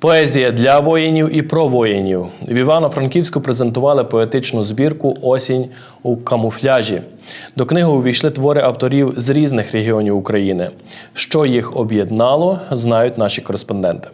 Поезія для воїнів і про воїнів. В Івано-Франківську презентували поетичну збірку Осінь у камуфляжі. До книги увійшли твори авторів з різних регіонів України. Що їх об'єднало, знають наші кореспонденти.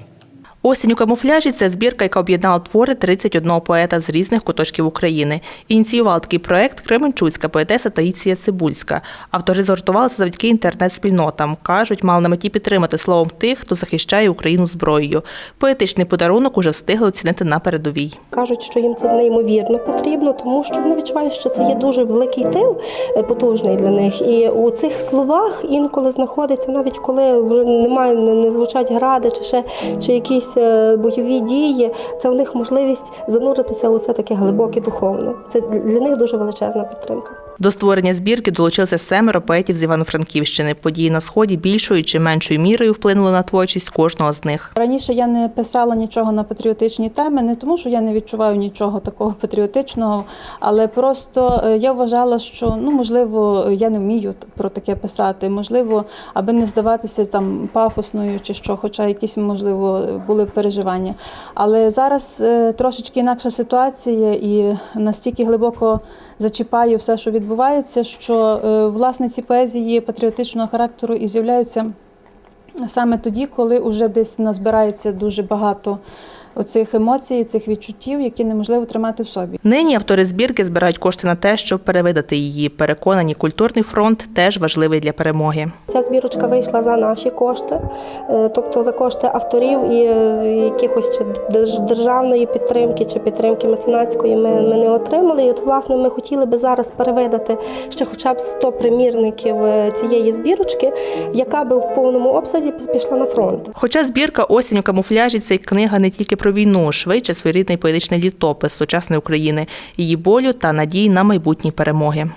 Осінь у камуфляжі це збірка, яка об'єднала твори 31 поета з різних куточків України. Ініціювала такий проект Кременчуцька поетеса Таїція Цибульська. Автори згуртувалися завдяки інтернет-спільнотам. Кажуть, мали на меті підтримати словом тих, хто захищає Україну зброєю. Поетичний подарунок уже встигли оцінити на передовій. Кажуть, що їм це неймовірно потрібно, тому що вони відчувають, що це є дуже великий тил е, потужний для них. І у цих словах інколи знаходиться, навіть коли вже немає, не, не звучать гради чи ще чи якісь е, бойові дії, це у них можливість зануритися у це таке глибоке духовне. Це для них дуже величезна підтримка. До створення збірки долучилися семеро поетів з Івано-Франківщини. Події на сході більшою чи меншою мірою вплинули на творчість кожного з них. Раніше я не писала нічого на патріотичні теми, не тому, що я не відчуваю нічого такого патріотичного, але просто е, я вважала, що ну можливо я не вмію про таке писати. Можливо, аби не здаватися там пафосною чи що, хоча якісь можливо були переживання. Але зараз е, трошечки інакша ситуація і настільки глибоко зачіпає все, що відбувається, що е, власне ці поезії патріотичного характеру і з'являються саме тоді, коли вже десь назбирається дуже багато оцих емоцій, цих відчуттів, які неможливо тримати в собі. Нині автори збірки збирають кошти на те, щоб перевидати її. Переконані, культурний фронт теж важливий для перемоги. Ця збірочка вийшла за наші кошти, е, тобто за кошти авторів і е, якихось чи державної підтримки чи підтримки меценатської ми, ми не отримали. І от власне ми хотіли би зараз перевидати ще хоча б 100 примірників е, цієї збірочки, яка би в повному обсязі пішла на фронт. Хоча збірка Осінь у камуфляжі це книга не тільки про війну, швидше своєрідний поетичний літопис сучасної України, її болю та надії на майбутні перемоги.